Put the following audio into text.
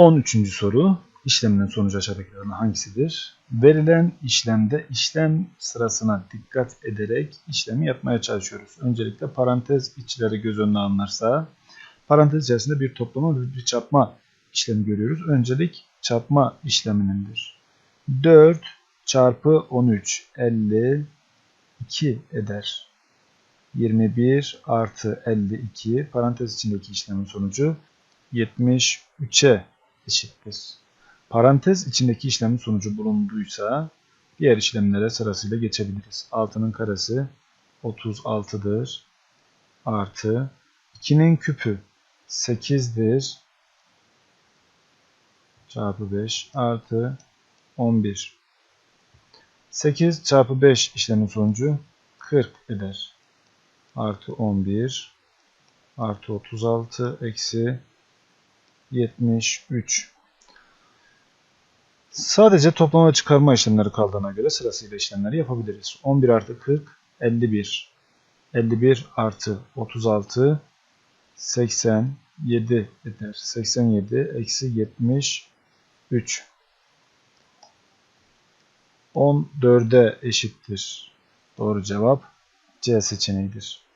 13. soru. İşleminin sonucu aşağıdakilerden hangisidir? Verilen işlemde işlem sırasına dikkat ederek işlemi yapmaya çalışıyoruz. Öncelikle parantez içleri göz önüne alınırsa parantez içerisinde bir toplama ve bir çarpma işlemi görüyoruz. Öncelik çarpma işleminindir. 4 çarpı 13 52 eder. 21 artı 52 parantez içindeki işlemin sonucu 73'e eşittir. Parantez içindeki işlemin sonucu bulunduysa diğer işlemlere sırasıyla geçebiliriz. 6'nın karesi 36'dır. Artı 2'nin küpü 8'dir. Çarpı 5 artı 11. 8 çarpı 5 işlemin sonucu 40 eder. Artı 11 artı 36 eksi 73. Sadece toplama ve çıkarma işlemleri kaldığına göre sırasıyla işlemleri yapabiliriz. 11 artı 40 51. 51 artı 36 87 eder. 87 eksi 73. 14'e eşittir. Doğru cevap C seçeneğidir.